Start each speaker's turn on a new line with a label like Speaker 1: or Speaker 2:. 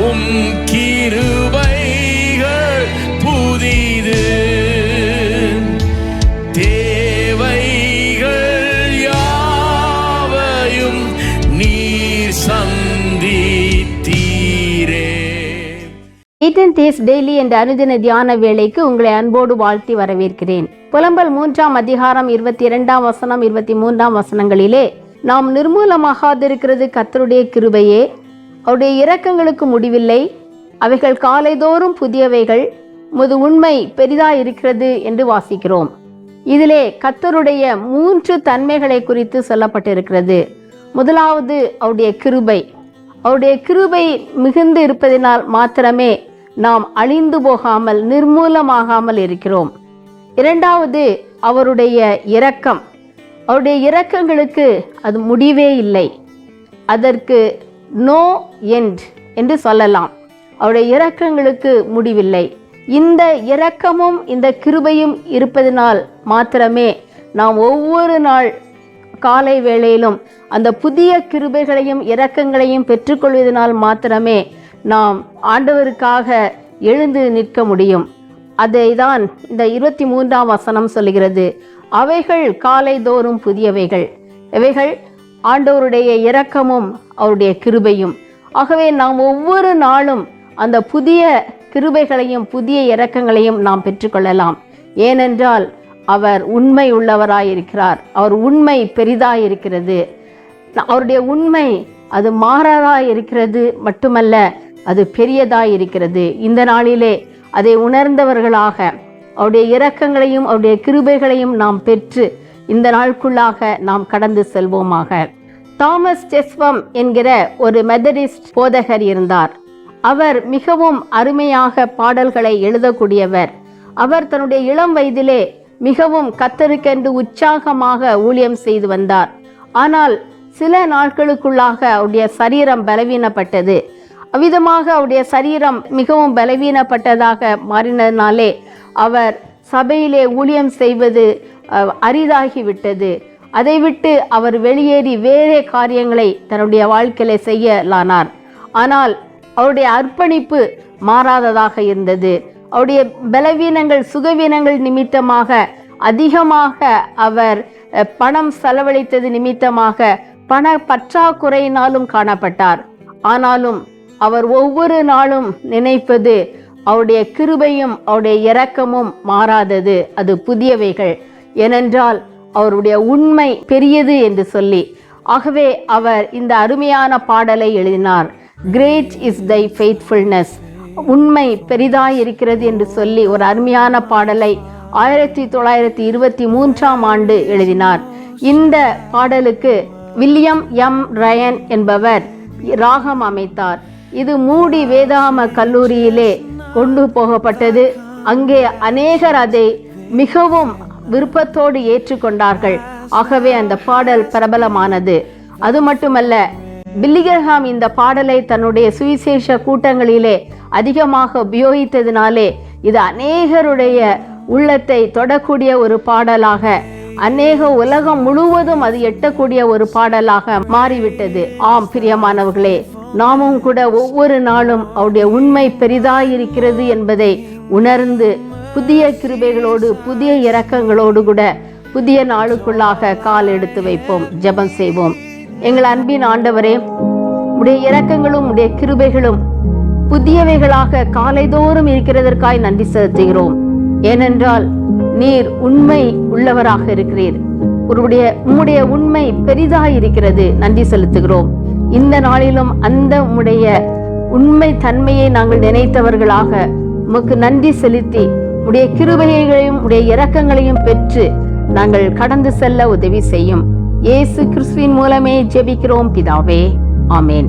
Speaker 1: Um these daily என்ற அனுதின தியான வேலைக்கு உங்களை அன்போடு வாழ்த்தி வரவேற்கிறேன். புலம்பல் மூன்றாம் அதிகாரம் இருபத்தி இரண்டாம் வசனம் இருபத்தி மூன்றாம் வசனங்களிலே நாம் நிர்மூலமாகாதிருக்கிறது கத்தருடைய கிருபையே அவருடைய இரக்கங்களுக்கு முடிவில்லை. அவைகள் காலைதோறும் புதியவைகள் முது உண்மை பெரிதாய் இருக்கிறது என்று வாசிக்கிறோம். இதிலே கத்தருடைய மூன்று தன்மைகளை குறித்து சொல்லப்பட்டிருக்கிறது. முதலாவது அவருடைய கிருபை. அவருடைய கிருபை மிகுந்து இருப்பதினால் மாத்திரமே நாம் அழிந்து போகாமல் நிர்மூலமாகாமல் இருக்கிறோம். இரண்டாவது அவருடைய இரக்கம். அவருடைய இரக்கங்களுக்கு அது முடிவே இல்லை. அதற்கு நோ எண்ட் என்று சொல்லலாம். அவருடைய இரக்கங்களுக்கு முடிவில்லை. இந்த இரக்கமும் இந்த கிருபையும் இருப்பதனால் மாத்திரமே நாம் ஒவ்வொரு நாள் காலை வேளையிலும் அந்த புதிய கிருபைகளையும் இரக்கங்களையும் பெற்றுக்கொள்வதனால் மாத்திரமே நாம் ஆண்டவருக்காக எழுந்து நிற்க முடியும். அதை தான் இந்த இருபத்தி மூன்றாம் வசனம் சொல்கிறது அவைகள் காலை தோறும் புதியவைகள். இவைகள் ஆண்டவருடைய இரக்கமும் அவருடைய கிருபையும். ஆகவே நாம் ஒவ்வொரு நாளும் அந்த புதிய கிருபைகளையும் புதிய இரக்கங்களையும் நாம் பெற்றுக்கொள்ளலாம். ஏனென்றால் அவர் உண்மை உள்ளவராயிருக்கிறார். அவர் உண்மை பெரிதாயிருக்கிறது. அவருடைய உண்மை அது மாறாதாய் இருக்கிறது மட்டுமல்ல அது பெரியதாக இருக்கிறது இந்த நாளிலே அதை உணர்ந்தவர்களாக அவருடைய இரக்கங்களையும் அவருடைய கிருபைகளையும் நாம் பெற்று இந்த நாளுக்குள்ளாக நாம் கடந்து செல்வோமாக. தாமஸ் செஸ்வம் என்கிற ஒரு மெதடிஸ்ட் போதகர் இருந்தார். அவர் மிகவும் அருமையாக பாடல்களை எழுதக்கூடியவர். அவர் தன்னுடைய இளம் வயதிலே மிகவும் கத்தருக்கென்று உற்சாகமாக ஊழியம் செய்து வந்தார். ஆனால் சில நாட்களுக்குள்ளாக அவருடைய சரீரம் பலவீனப்பட்டது. அவ்விதமாக அவருடைய சரீரம் மிகவும் பலவீனப்பட்டதாக மாறினதினாலே அவர் சபையிலே ஊழியம் செய்வது அரிதாகிவிட்டது. அதை விட்டு அவர் வெளியேறி வேறே காரியங்களை தன்னுடைய வாழ்க்கையில செய்யலானார். ஆனால் அவருடைய அர்ப்பணிப்பு மாறாததாக இருந்தது. அவருடைய பலவீனங்கள் சுகவீனங்கள் நிமித்தமாக அதிகமாக அவர் பணம் செலவழித்தது நிமித்தமாக பண பற்றாக்குறையினாலும் காணப்பட்டார். ஆனாலும் அவர் ஒவ்வொரு நாளும் நினைப்பது அவருடைய கிருபையும் அவருடைய இரக்கமும் மாறாதது. அது புதியவைகள். ஏனென்றால் அவருடைய உண்மை பெரியது என்று சொல்லி ஆகவே அவர் இந்த அருமையான பாடலை எழுதினார். கிரேட் இஸ் தை ஃபெய்த்ஃபுல்னஸ் உண்மை பெரிதாய் இருக்கிறது என்று சொல்லி ஒரு அருமையான பாடலை ஆயிரத்தி தொள்ளாயிரத்தி இருபத்தி மூன்றாம் ஆண்டு எழுதினார். இந்த பாடலுக்கு வில்லியம் எம். ரயன் என்பவர் ராகம் அமைத்தார். இது மூடி வேதாம கல்லூரியிலே கொண்டு போகப்பட்டது. அங்கே அநேகர் அதை மிகவும் விருப்பத்தோடு ஏற்றுக்கொண்டார்கள். ஆகவே அந்த பாடல் பிரபலமானது. அது மட்டுமல்ல பில்லிகர்ஹாம் இந்த பாடலை தன்னுடைய சுவிசேஷ கூட்டங்களிலே அதிகமாக உபயோகித்ததினாலே இது அநேகருடைய உள்ளத்தை தொடக்கூடிய ஒரு பாடலாக அநேக உலகம் முழுவதும் அது எட்டக்கூடிய ஒரு பாடலாக மாறிவிட்டது. ஆம் பிரியமானவர்களே நாமும் கூட ஒவ்வொரு நாளும் அவருடைய உண்மை பெரிதாயிருக்கிறது என்பதை உணர்ந்து புதிய கிருபைகளோடு புதிய இரக்கங்களோடு கூட புதிய நாளுக்குள்ளாக கால் எடுத்து வைப்போம் ஜெபம் செய்வோம். எங்கள் அன்பின் ஆண்டவரே உடைய இரக்கங்களும் உடைய கிருபைகளும் புதியவைகளாக காலைதோறும் இருக்கிறதற்காய் நன்றி செலுத்துகிறோம். ஏனென்றால் நீர் உண்மை உள்ளவராக இருக்கிறீர். உங்களுடைய உம்முடைய உண்மை பெரிதாய் இருக்கிறது நன்றி செலுத்துகிறோம். இந்த நாளிலும் அந்த உம்முடைய உண்மை தன்மையை நாங்கள் நினைத்தவர்களாக உமக்கு நன்றி செலுத்தி உடைய கிருபைகளையும் உடைய இரக்கங்களையும் பெற்று நாங்கள் கடந்து செல்ல உதவி செய்யும். இயேசு கிறிஸ்துவின் மூலமே ஜெபிக்கிறோம் பிதாவே. ஆமேன்.